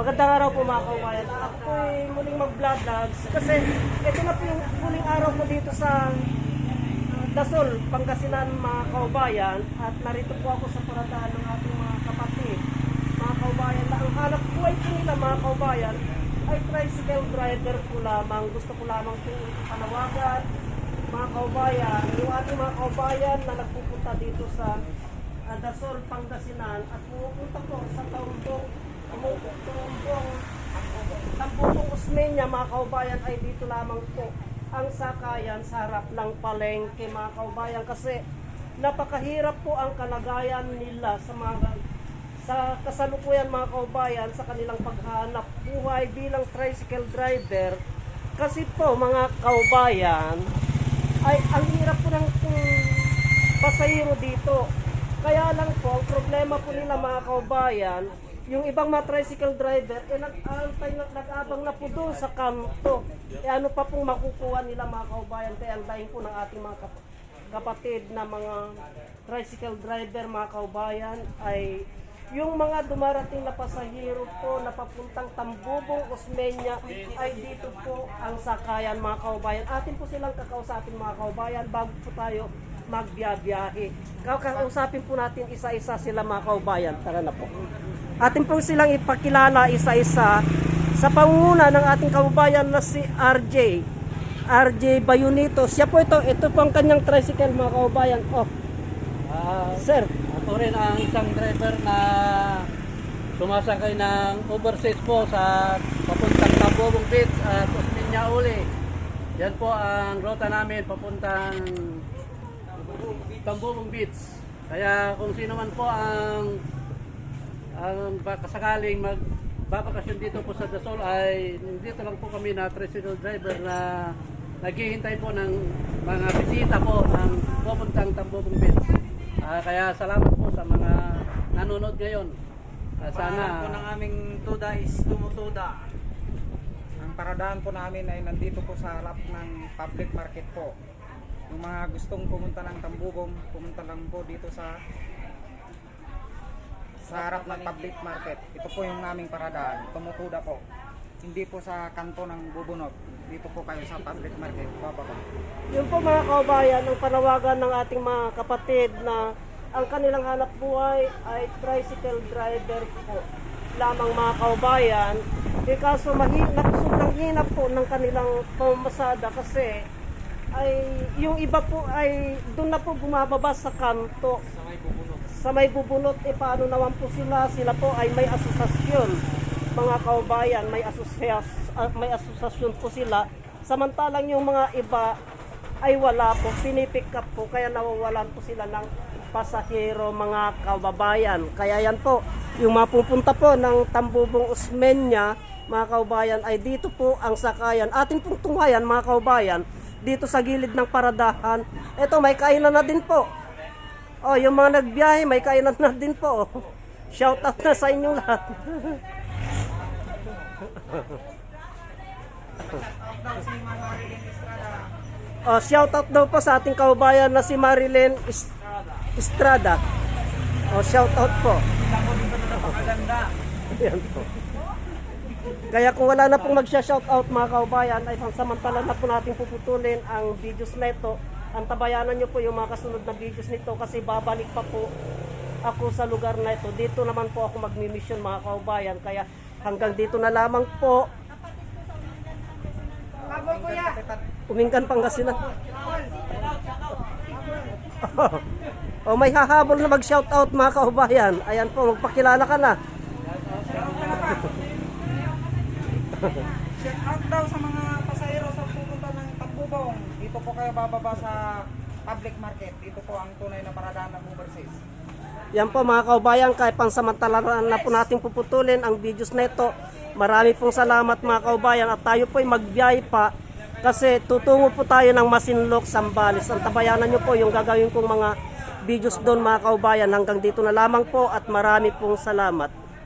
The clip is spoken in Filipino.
Magandang araw po mga kaubayan. Ako po ay muling mag-vlog vlogs kasi ito na po yung muling araw ko dito sa uh, Dasol, Pangasinan mga kaubayan at narito po ako sa paradahan ng ating mga kapatid. Mga kaubayan na ang hanap po nila mga kaubayan ay tricycle driver po lamang. Gusto ko lamang po panawagan mga kaubayan, yung ating mga kaubayan na nagpupunta dito sa uh, Dasol, Pangasinan at pupunta po sa Taumbong Taumbong Taumbong Usmeña mga kaubayan ay dito lamang po ang sakayan sa harap ng palengke mga kaubayan kasi napakahirap po ang kalagayan nila sa mga sa kasalukuyan mga kaubayan sa kanilang paghanap buhay bilang tricycle driver kasi po mga kaubayan ay ang hirap po ng mm, pasahero dito. Kaya lang po, problema po nila mga kaubayan, yung ibang mga tricycle driver, eh nag-aantay, nag- nag-abang na po doon sa kanto. Eh ano pa pong makukuha nila mga kaubayan, kaya ang daing po ng ating mga kap- kapatid na mga tricycle driver mga kaubayan ay yung mga dumarating na pasahero po na papuntang Tambubong, Osmeña ay dito po ang sakayan mga kaubayan. Atin po silang kakausapin mga kaubayan bago po tayo magbiyabiyahe. Kakausapin po natin isa-isa sila mga kaubayan. Tara na po. Atin po silang ipakilala isa-isa sa pangunguna ng ating kaubayan na si RJ. RJ Bayunito. Siya po ito. Ito po ang kanyang tricycle mga kaubayan. Oh, Ah, sir. ako rin ang isang driver na sumasakay ng overseas po sa papuntang Tambobong Beach at Osmeña Uli. Yan po ang ruta namin papuntang Tambobong Beach. Kaya kung sino man po ang ang kasakaling mag babakasyon dito po sa Dasol ay dito lang po kami na tricycle driver na naghihintay po ng mga bisita po ng pupuntang Tambobong Beach. Ah, kaya salamat po sa mga nanonood ngayon. Ah, Sana po ng aming tuda is tumutuda. Ang paradahan po namin ay nandito po sa harap ng public market po. Yung mga gustong pumunta ng Tambubong, pumunta lang po dito sa sa harap ng public market. Ito po yung aming paradahan. Tumutuda po. Hindi po sa kanto ng Bubunot. Dito po kayo sa public market. Bababa. Yun po mga kaubayan, ang panawagan ng ating mga kapatid na ang kanilang hanap buhay ay tricycle driver po lamang mga kaubayan. Eh kaso mahina, sobrang hinap po ng kanilang pamasada kasi ay yung iba po ay doon na po bumababa sa kanto. Sa may Bubunot. Sa may bubunot, eh paano naman po sila? Sila po ay may asosasyon. Mga kaubayan, may, asosyas, ah, may asosasyon po sila. Samantalang yung mga iba ay wala po, pinipick up po, kaya nawawalan po sila ng pasahero mga kababayan. Kaya yan po, yung mapupunta po ng Tambubong Osmeña, mga kaubayan, ay dito po ang sakayan. Atin pong tunghayan, mga kaubayan, dito sa gilid ng paradahan. Ito, may kainan na din po. Oh, yung mga nagbiyahe, may kainan na din po. Shout out na sa inyong lahat. oh, shout out daw po sa ating kaubayan na si Marilyn Est- Estrada. Oh, shout out po. Ayan po. Kaya kung wala na pong magsha-shout out mga kaubayan, ay pansamantala na po natin puputulin ang videos na ito. Ang tabayanan nyo po yung mga kasunod na videos nito kasi babalik pa po ako sa lugar na ito. Dito naman po ako magmi-mission mga kaubayan. Kaya hanggang dito na lamang po. Umingkan Pangasinan. o may hahabol na mag-shout out mga kaubayan. Ayan po, magpakilala ka na. Check out daw sa mga pasahero sa pupunta ng Tambubong. Dito po kayo bababa sa public market. Dito po ang tunay na paradahan ng overseas. Yan po mga kaubayan, kahit pansamantala na po natin puputulin ang videos na ito. Marami pong salamat mga kaubayan at tayo po ay magbiyahe pa kasi tutungo po tayo ng Masinlok, Sambales. Ang tabayanan nyo po yung gagawin kong mga videos doon mga kaubayan. Hanggang dito na lamang po at marami pong salamat.